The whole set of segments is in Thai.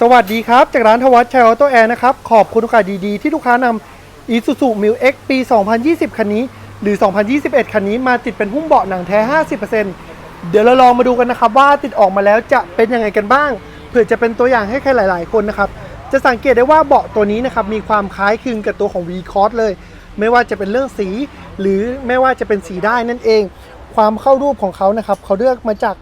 สวัสดีครับ จากร้านทวัชชัยออโต้แอร์นะครับ ขอบคุณโอกาสดีๆ ที่ลูกค้านำ Isuzu m i l X ปี 2020 คันนี้ หรือ 2021 คันนี้มาติดเป็นหุ้มเบาะหนังแท้ 50%เดี๋ยวเราลองมาดูกันนะครับ ว่าติดออกมาแล้วจะเป็นยังไงกันบ้างเผื่อจะเป็นตัวอย่างให้ใครหลาย ๆ คนนะครับ จะสังเกตได้ว่าเบาะตัวนี้นะครับมีความคล้ายคลึงกับตัวของ v c o s เลย ไม่ว่าจะเป็นเรื่องสี หรือไม่ว่าจะเป็นสีได้นั่นเอง ความเข้ารูปของเขานะครับเขาเลือกมาจาก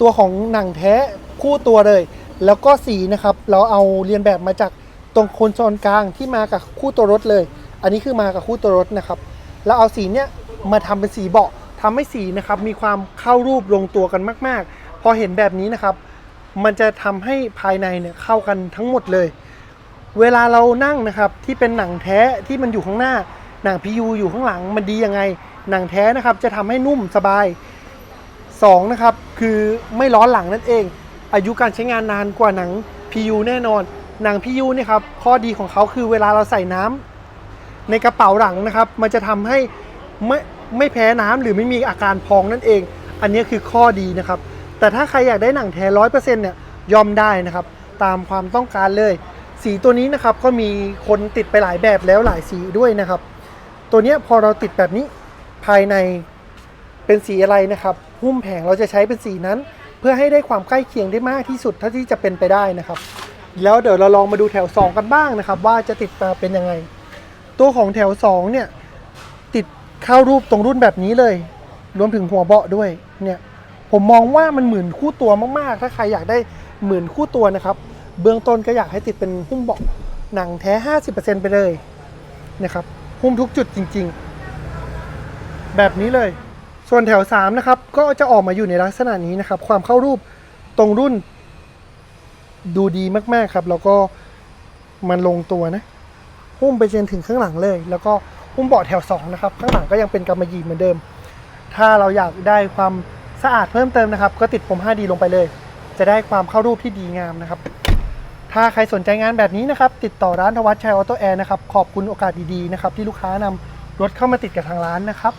ตัวของหนังแท้คู่ตัวเลย แล้วก็สีนะครับเราเอาเรียนแบบมาจากตรงโคนโซนกลางที่มากับคู่ตัวรถเลย อันนี้คือมากับคู่ตัวรถนะครับแล้วเอาสีเนี้ยมาทำเป็นสีเบาะทำให้สีนะครับมีความเข้ารูปลงตัวกันมาก ๆ พอเห็นแบบนี้นะครับ มันจะทำให้ภายในเนี่ยเข้ากันทั้งหมดเลย เวลาเรานั่งนะครับที่เป็นหนังแท้ที่มันอยู่ข้างหน้า หนังพียูอยู่ข้างหลังมันดียังไง หนังแท้นะครับจะทำให้นุ่มสบาย2นะครับคือไม่ร้อนหลังนั่นเอง อายุการใช้งานนานกว่าหนัง PU แน่นอน หนัง PU เนี่ยครับข้อดีของเขาคือเวลาเราใส่น้ำในกระเป๋าหลังนะครับ มันจะทำให้ไม่ไม่แพ้น้ำหรือไม่มีอาการพองนั่นเอง อันนี้คือข้อดีนะครับ แต่ถ้าใครอยากได้หนังแท้ร้อยเปอร์เซ็นต์เนี่ยยอมได้นะครับ ตามความต้องการเลย สีตัวนี้นะครับก็มีคนติดไปหลายแบบแล้วหลายสีด้วยนะครับ ตัวเนี้ยพอเราติดแบบนี้ภายในเป็นสีอะไรนะครับ หุ้มแผงเราจะใช้เป็นสีนั้น เพื่อให้ได้ความใกล้เคียงได้มากที่สุดเท่าที่จะเป็นไปได้นะครับ แล้วเดี๋ยวเราลองมาดูแถว 2 กันบ้างนะครับ ว่าจะติดมาเป็นยังไง ตัวของแถว 2 เนี่ย ติดเข้ารูปตรงรุ่นแบบนี้เลย รวมถึงหัวเบาะด้วยเนี่ยผมมองว่ามันเหมือนคู่ตัวมากๆ ถ้าใครอยากได้เหมือนคู่ตัวนะครับ เบื้องต้นก็อยากให้ติดเป็นหุ้มเบาะหนังแท้ 50%ไปเลยนะครับหุ้มทุกจุดจริง ๆ แบบนี้เลย ส่วนแถว3นะครับก็จะออกมาอยู่ในลักษณะนี้นะครับ ความเข้ารูปตรงรุ่นดูดีมากๆครับ แล้วก็มันลงตัวนะหุ้มไปจนถึงข้างหลังเลย แล้วก็หุ้มเบาะแถว2นะครับข้างหลังก็ยังเป็นกำมะหยี่เหมือนเดิม ถ้าเราอยากได้ความสะอาดเพิ่มเติมนะครับ ก็ติดผม 5D ลงไปเลย จะได้ความเข้ารูปที่ดีงามนะครับ ถ้าใครสนใจงานแบบนี้นะครับ ติดต่อร้านทวัชชัยออโต้แอร์นะครับขอบคุณโอกาสดีๆนะครับที่ลูกค้านำรถเข้ามาติดกับทางร้านนะครับ